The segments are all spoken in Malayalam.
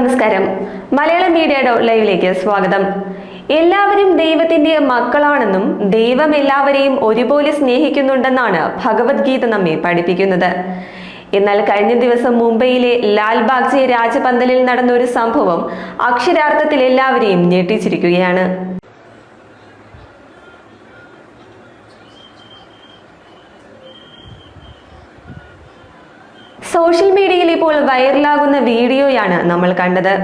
നമസ്കാരം. മലയാളം മീഡിയ ഡോട്ട് ലൈവിലേക്ക് സ്വാഗതം. എല്ലാവരും ദൈവത്തിന്റെ മക്കളാണെന്നും ദൈവം എല്ലാവരെയും ഒരുപോലെ സ്നേഹിക്കുന്നുണ്ടെന്നാണ് ഭഗവത്ഗീത നമ്മെ പഠിപ്പിക്കുന്നത്. എന്നാൽ കഴിഞ്ഞ ദിവസം മുംബൈയിലെ ലാൽബാഗ്ജി രാജപന്തലിൽ നടന്ന ഒരു സംഭവം അക്ഷരാർത്ഥത്തിൽ എല്ലാവരെയും ഞെട്ടിച്ചിരിക്കുകയാണ്. സോഷ്യൽ മീഡിയയിൽ ഇപ്പോൾ വൈറലാകുന്ന വീഡിയോയാണ് നമ്മൾ കണ്ടത്.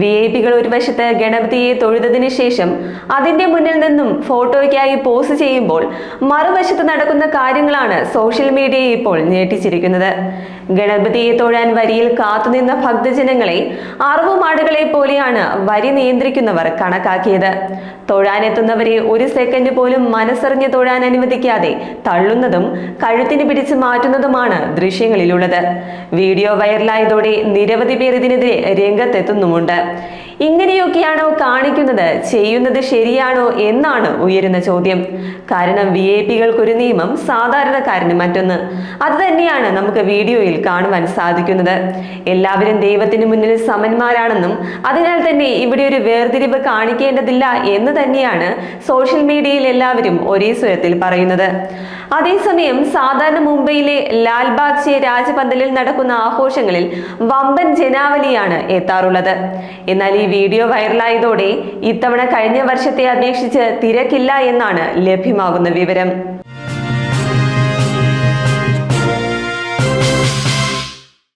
വി ഐ പികൾ ഒരു വശത്ത് ഗണപതിയെ തൊഴുതതിനു ശേഷം അതിന്റെ മുന്നിൽ നിന്നും ഫോട്ടോയ്ക്കായി പോസ്റ്റ് ചെയ്യുമ്പോൾ മറുവശത്ത് നടക്കുന്ന കാര്യങ്ങളാണ് സോഷ്യൽ മീഡിയയെ ഇപ്പോൾ ഞെട്ടിച്ചിരിക്കുന്നത്. ഗണപതിയെ തൊഴാൻ വരിയിൽ കാത്തുനിന്ന ഭക്തജനങ്ങളെ അറവുമാടുകളെ പോലെയാണ് വരി നിയന്ത്രിക്കുന്നവർ കണക്കാക്കിയത്. തൊഴാനെത്തുന്നവരെ ഒരു സെക്കൻഡ് പോലും മനസ്സറിഞ്ഞ് തൊഴാൻ അനുവദിക്കാതെ തള്ളുന്നതും കഴുത്തിന് പിടിച്ച് മാറ്റുന്നതുമാണ് ദൃശ്യങ്ങളിലുള്ളത്. വീഡിയോ വൈറലായതോടെ നിരവധി പേർ ഇതിനെതിരെ രംഗത്തെത്തുന്നുമുണ്ട്. ഇങ്ങനെയൊക്കെയാണോ കാണിക്കുന്നത്? ചെയ്യുന്നത് ശരിയാണോ എന്നാണ് ഉയരുന്ന ചോദ്യം. കാരണം വി ഐ പികൾക്കൊരു നിയമം സാധാരണക്കാരന് മറ്റൊന്ന്. അത് തന്നെയാണ് നമുക്ക് വീഡിയോയിൽ കാണുവാൻ സാധിക്കുന്നത്. എല്ലാവരും ദൈവത്തിന് മുന്നിൽ സമന്മാരാണെന്നും അതിനാൽ തന്നെ ഇവിടെ ഒരു വേർതിരിവ് കാണിക്കേണ്ടതില്ല എന്ന് തന്നെയാണ് സോഷ്യൽ മീഡിയയിൽ എല്ലാവരും ഒരേ സ്വരത്തിൽ പറയുന്നത്. അതേസമയം സാധാരണ മുംബൈയിലെ ലാൽബാഗ് രാജപന്തലിൽ നടക്കുന്ന ആഘോഷങ്ങളിൽ വമ്പൻ ജനാവലിയാണ് എത്താറുള്ളത്. എന്നാൽ ഈ വീഡിയോ വൈറലായതോടെ ഇത്തവണ കഴിഞ്ഞ വർഷത്തെ അപേക്ഷിച്ച് തിരക്കില്ല എന്നാണ് ലഭ്യമാകുന്ന വിവരം.